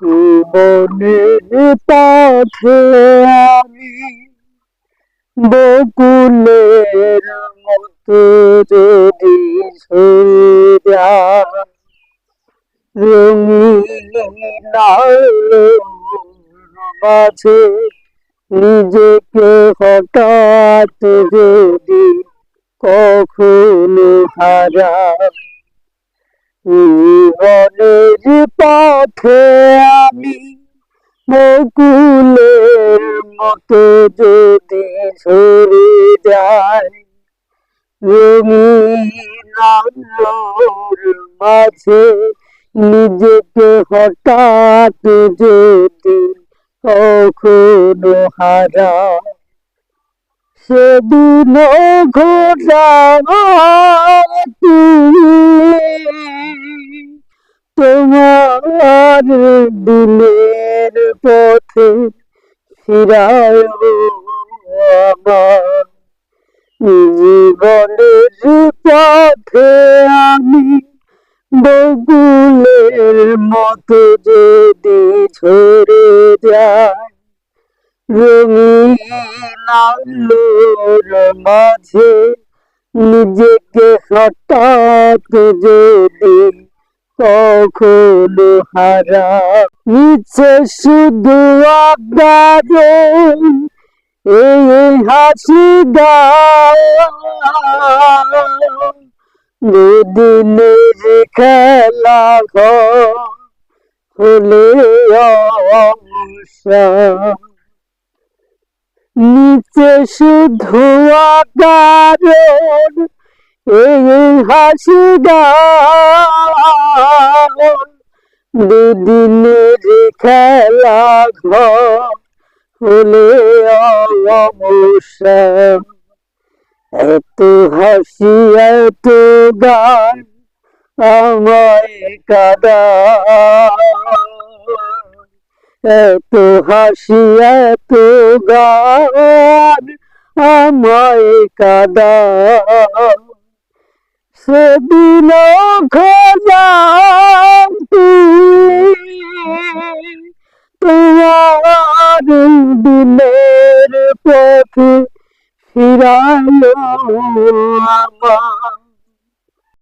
জীবনের পথে আমি বকুলের মতো যদি মাঝে নিজেকে হঠাৎ যদি কখনো হারাই। জীবনের পথে আমি বকুলের মতো যদি সরে রঙিন মাঝে নিজেকে হঠাৎ যদি কখনো হারা সেদিন ঘোরা তোমার দিনের পথে ফিরায় আমার। জীবনের পথে আমি বগুলের মতো যদি ঝরে যায় রঙিন আলোর মাঝে নিজেকে হঠাৎ যদি কখনো হারা। ইচ্ছে শুধু আপনার এই হাসি দুদিনের খেলা হলে নিচে শুধু আকার এই হাসি দুদিনের খেলা ঘর হলে অবসর এত হাসি, এত গান আমায় কাদা। এত হাসি, এত গান আমায় কাদা। সেদিন খোঁজা তোমার দিনের পথে ফিরালো আমার।